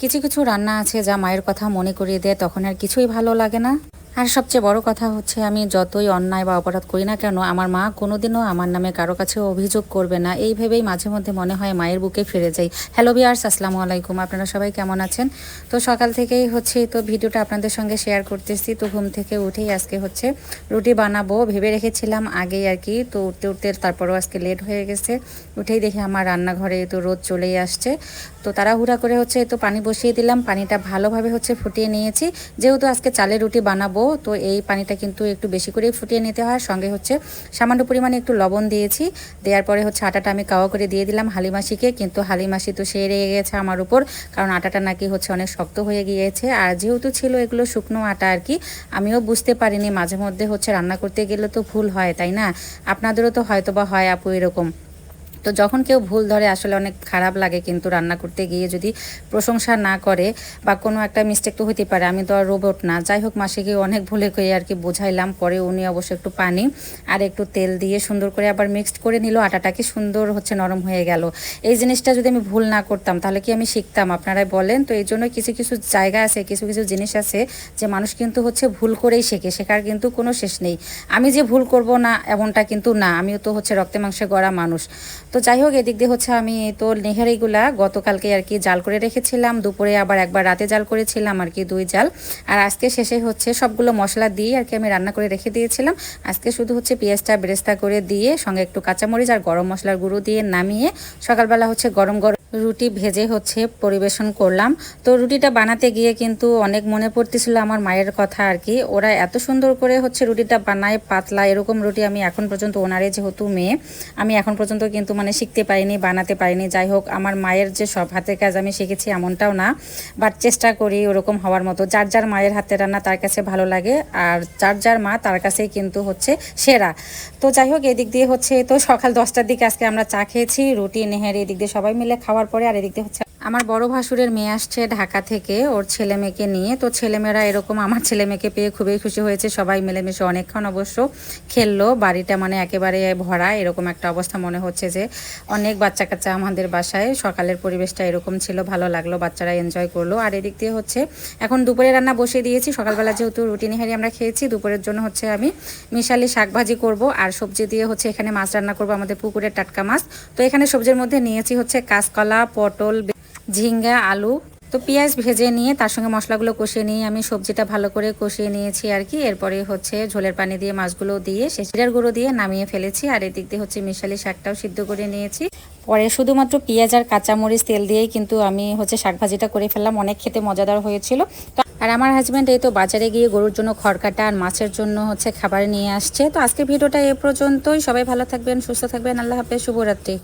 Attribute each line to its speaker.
Speaker 1: কিছু কিছু রান্না আছে যা মায়ের কথা মনে করিয়ে দেয়, তখন আর কিছুই ভালো লাগে না। আর সবচেয়ে বড় কথা হচ্ছে আমি যতই অন্যায় বা অপরাধ করি না কেন, আমার মা কোনোদিনও আমার নামে কারও কাছে অভিযোগ করবে না। এই ভেবেই মাঝে মধ্যে মনে হয় মায়ের বুকে ফিরে যাই। হ্যালো বিয়ার্স আসসালামু আলাইকুম। আপনারা সবাই কেমন আছেন? তো সকাল থেকেই হচ্ছে, তো ভিডিওটা আপনাদের সঙ্গে শেয়ার করতেছি। তো ঘুম থেকে উঠেই আজকে হচ্ছে রুটি বানাবো। ভেবে রেখেছিলাম আগেই আর কি, তো উঠতে উঠতে তারপরেও আজকে লেট হয়ে গেছে। উঠেই দেখি আমার রান্নাঘরে তো রোদ চলেই আসছে। তো তাড়াহুড়া করে হচ্ছে, তো পানি বসিয়ে দিলাম। পানিটা ভালোভাবে হচ্ছে ফুটিয়ে নিয়েছি। যেহেতু আজকে চালের রুটি বানাবো তো এই পানিটা কিন্তু একটু বেশি করেই ফুটিয়ে নিতে হয়। সঙ্গে হচ্ছে সামান্য পরিমাণে একটু লবণ দিয়েছি। দেওয়ার পরে হচ্ছে আটাটা আমি কাওয়া করে দিয়ে দিলাম হালিমাসিকে। কিন্তু হালিমাসি তো সে রেগে গেছে আমার উপর, কারণ আটাটা নাকি হচ্ছে অনেক শক্ত হয়ে গিয়েছে। আর যেহেতু ছিল এগুলো শুকনো আটা আর কি, আমিও বুঝতে পারিনি মাঝে মধ্যে হচ্ছে রান্না করতে গেলে তো ভুল হয়, তাই না? আপনাদেরও তো হয়তো বা হয় আপু এরকম। তো যখন কেউ ভুল ধরে, আসলে অনেক খারাপ লাগে কিন্তু রান্না করতে গিয়ে যদি প্রশংসা না করে বা কোনো একটা মিস্টেক তো হতে পারে। আমি তো আর রোবট না। যাই হোক মাসিকে অনেক ভুলে কয়ে আর কি বোঝাইলাম। পরে উনি অবশ্য একটু পানি আর একটু তেল দিয়ে সুন্দর করে আবার মিক্সড করে নিল। আটাটাকে সুন্দর হচ্ছে নরম হয়ে গেল। এই জিনিসটা যদি আমি ভুল না করতাম, তাহলে কি আমি শিখতাম? আপনারাই বলেন। তো এই জন্য কিছু কিছু জায়গা আছে, কিছু কিছু জিনিস আছে যে মানুষ কিন্তু হচ্ছে ভুল করেই শেখে। শেখার কিন্তু কোনো শেষ নেই। আমি যে ভুল করব না, এমনটা কিন্তু না। আমিও তো হচ্ছে রক্তে মাংসে গড়া মানুষ। তো যাই হোক, এদিক দিয়ে হচ্ছে আমি তো নেহারিগুলা গতকালকে আর কি জাল করে রেখেছিলাম। দুপুরে আবার একবার রাতে জাল করেছিলাম আর কি দুই জাল। আর আজকে শেষে হচ্ছে সবগুলো মশলা দিয়ে আর কি আমি রান্না করে রেখে দিয়েছিলাম। আজকে শুধু হচ্ছে পেঁয়াজটা বেরেস্তা করে দিয়ে সঙ্গে একটু কাঁচামরিচ আর গরম মশলার গুঁড়ো দিয়ে নামিয়ে সকালবেলা হচ্ছে গরম গরম রুটি ভেজে হচ্ছে পরিবেশন করলাম। তো রুটিটা বানাতে গিয়ে কিন্তু অনেক মনে পড়তেছিল আমার মায়ের কথা আর কি। ওরা এত সুন্দর করে হচ্ছে রুটিটা বানায়, পাতলা, এরকম রুটি আমি এখন পর্যন্ত ওনারে যেহেতু মেয়ে, আমি এখন পর্যন্ত কিন্তু মানে শিখতে পারিনি, বানাতে পারিনি। যাই হোক, আমার মায়ের যে সব হাতের কাজ আমি শিখেছি এমনটাও না বাট চেষ্টা করি ওরকম হওয়ার মতো। যার যার মায়ের হাতের রান্না তার কাছে ভালো লাগে, আর যার যার মা তার কাছেই কিন্তু হচ্ছে সেরা। তো যাই হোক, এদিক দিয়ে হচ্ছে তো সকাল দশটার দিকে আজকে আমরা চা খেয়েছি, রুটি, নেহের, এদিক দিয়ে সবাই মিলে খাওয়ার পরে আর এদিক দিয়ে হচ্ছে আমার বড় ভাসুরের মেয়ে আসছে ঢাকা থেকে, ওর ছেলে মেয়েকে নিয়ে। তো ছেলেমেয়েরা এরকম আমার ছেলে মেয়েকে পেয়ে খুবই খুশি হয়েছে, সবাই মিলেমিশে অনেকক্ষণ অবশ্য খেললো। বাড়িটা মানে একেবারে ভরা, এরকম একটা অবস্থা মনে হচ্ছে যে অনেক বাচ্চা কাচ্চা আমাদের বাসায়, সকালের পরিবেশটা এরকম ছিল, ভালো লাগল, বাচ্চারা এনজয় করল। আর এদিক দিয়ে হচ্ছে, এখন দুপুরে রান্না বসিয়ে দিয়েছি, সকালবেলা যেহেতু রুটি নিহারি আমরা খেয়েছি, দুপুরের জন্য হচ্ছে আমি মিশালি শাক ভাজি করব। আর সবজি দিয়ে হচ্ছে এখানে মাছ রান্না করব, আমাদের পুকুরের টাটকা মাছ। তো এখানে সবজির মধ্যে নিয়েছি হচ্ছে কাঁচকলা, পটল ঝিঙ্গা, আলু। তো পেঁয়াজ ভেজে নিয়ে তার সঙ্গে মশলাগুলো কষিয়ে নিয়ে আমি সবজিটা ভালো করে কষিয়ে নিয়েছি আর কি। এরপরে হচ্ছে ঝোলের পানি দিয়ে মাছগুলো দিয়ে শেষিরার গুঁড়ো দিয়ে নামিয়ে ফেলেছি আর এদিক দিয়ে হচ্ছে মিশালি শাকটাও সিদ্ধ করে নিয়েছি। পরে শুধুমাত্র পেঁয়াজ আর কাঁচামরিচ তেল দিয়েই কিন্তু আমি হচ্ছে শাক ভাজিটা করে ফেললাম। অনেক খেতে মজাদার হয়েছিল। আর আমার হাজব্যান্ড এই তো বাজারে গিয়ে গরুর জন্য খড়কাটা আর মাছের জন্য হচ্ছে খাবার নিয়ে আসছে। তো আজকের ভিডিওটা এ পর্যন্তই। সবাই ভালো থাকবেন, সুস্থ থাকবেন। আল্লাহ হাফেজ। শুভরাত্রি।